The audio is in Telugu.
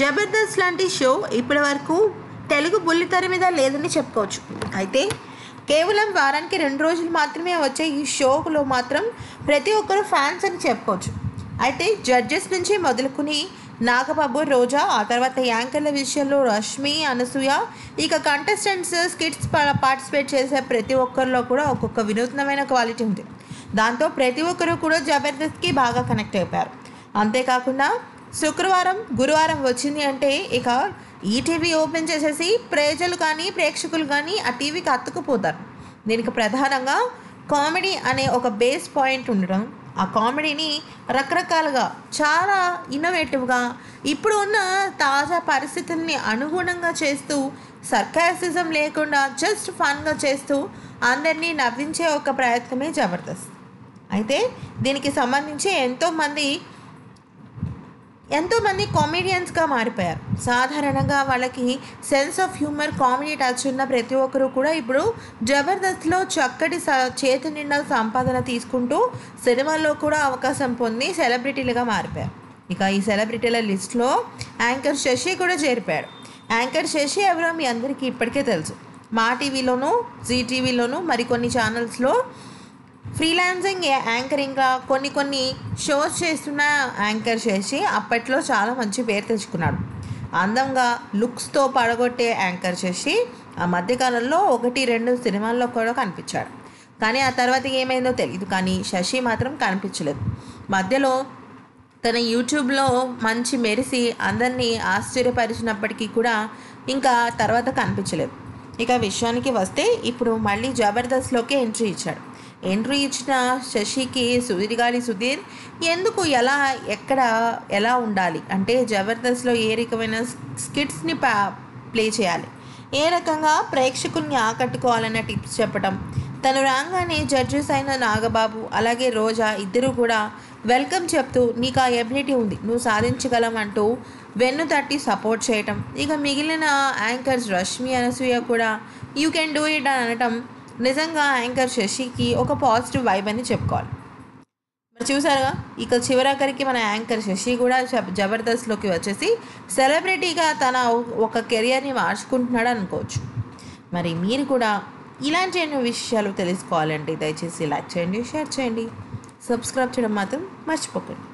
జబర్దస్త్ లాంటి షో ఇప్పటి వరకు తెలుగు బుల్లితెర మీద లేదని చెప్పుకోవచ్చు. అయితే కేవలం వారానికి రెండు రోజులు మాత్రమే వచ్చే ఈ షోలో మాత్రం ప్రతి ఒక్కరు ఫ్యాన్స్ అని చెప్పుకోవచ్చు. అయితే జడ్జెస్ నుంచి మొదలుకుని నాగబాబు రోజా ఆ తర్వాత యాంకర్ల విషయంలో రష్మి అనసూయ ఇక కంటెస్టెంట్స్ స్కిట్స్ పార్టిసిపేట్ చేసే ప్రతి ఒక్కరిలో కూడా ఒక్కొక్క వినూత్నమైన క్వాలిటీ ఉంది. దాంతో ప్రతి ఒక్కరు కూడా జబర్దస్త్కి బాగా కనెక్ట్ అయిపోయారు. అంతేకాకుండా శుక్రవారం గురువారం వచ్చింది అంటే ఇక ఈ టీవీ ఓపెన్ చేసేసి ప్రజలు కానీ ప్రేక్షకులు కానీ ఆ టీవీకి అతుక్కుపోతారు. దీనికి ప్రధానంగా కామెడీ అనే ఒక బేస్ పాయింట్ ఉండడం. ఆ కామెడీని రకరకాలుగా చాలా ఇన్నోవేటివ్గా ఇప్పుడు ఉన్న తాజా పరిస్థితుల్ని అనుగుణంగా చేస్తూ సర్కాసిజం లేకుండా జస్ట్ ఫన్గా చేస్తూ అందరినీ నవ్వించే ఒక ప్రయత్నమే జబర్దస్త్. అయితే దీనికి సంబంధించి ఎంతోమంది ఎంతోమంది కామెడియన్స్గా మారిపోయారు. సాధారణంగా వాళ్ళకి sense of humour comedy touch ఉన్న ప్రతి ఒక్కరు కూడా ఇప్పుడు జబర్దస్త్లో చక్కటి స చేతి నిండా సంపాదన తీసుకుంటూ సినిమాల్లో కూడా అవకాశం పొంది సెలబ్రిటీలుగా మారిపోయారు. ఇక ఈ సెలబ్రిటీల లిస్ట్లో యాంకర్ శశి కూడా చేరిపోయాడు. యాంకర్ శశి ఎవరో మీ అందరికీ ఇప్పటికే తెలుసు. మా టీవీలోను జీ టీవీలోను మరికొన్ని ఛానల్స్లో ఫ్రీలాన్సింగ్ యాంకరింగ్గా కొన్ని కొన్ని షోస్ చేస్తున్న యాంకర్ చేసి అప్పట్లో చాలా మంచి పేరు తెచ్చుకున్నాడు. అందంగా లుక్స్తో పడగొట్టే యాంకర్ చేసి ఆ మధ్యకాలంలో ఒకటి రెండు సినిమాల్లో కూడా కనిపించాడు. కానీ ఆ తర్వాత ఏమైందో తెలియదు కానీ శశి మాత్రం కనిపించలేదు. మధ్యలో తన యూట్యూబ్లో మంచి మెరిసి అందరినీ ఆశ్చర్యపరిచినప్పటికీ కూడా ఇంకా తర్వాత కనిపించలేదు. ఇక విషయానికి వస్తే ఇప్పుడు మళ్ళీ జబర్దస్త్లోకి ఎంట్రీ ఇచ్చాడు. ఎంట్రీ ఇచ్చిన శశికి సుదీర్ఘాలి సుధీర్ ఎందుకు ఎలా ఎక్కడ ఎలా ఉండాలి? అంటే జబర్దస్త్లో ఏ రకమైన స్కిట్స్ని పా ప్లే చేయాలి? ఏ రకంగా ప్రేక్షకుల్ని ఆకట్టుకోవాలన్న టిప్స్ చెప్పడం తను రాగానే జడ్జెస్ అయిన నాగబాబు అలాగే రోజా ఇద్దరు కూడా వెల్కమ్ చెప్తూ నీకు ఆ ఎబిలిటీ ఉంది నువ్వు సాధించగలం అంటూ వెన్ను తట్టి సపోర్ట్ చేయటం. ఇక మిగిలిన యాంకర్స్ రష్మి అనసూయ కూడా యూ కెన్ డూ ఇట్ అని అనటం నిజంగా యాంకర్ శశికి ఒక పాజిటివ్ వైబ్ అని చెప్పుకోవాలి. మరి చూసారుగా? ఇక చివరాఖరికి మన యాంకర్ శశి కూడా జబ- జబర్దస్త్లోకి వచ్చేసి సెలబ్రిటీగా తన ఒక కెరియర్ని మార్చుకుంటున్నాడు అనుకోవచ్చు. మరి మీరు కూడా ఇలాంటి ఎన్నో విషయాలు తెలుసుకోవాలంటే దయచేసి లైక్ చేయండి షేర్ చేయండి. సబ్స్క్రైబ్ చేయడం మాత్రం మర్చిపోకండి.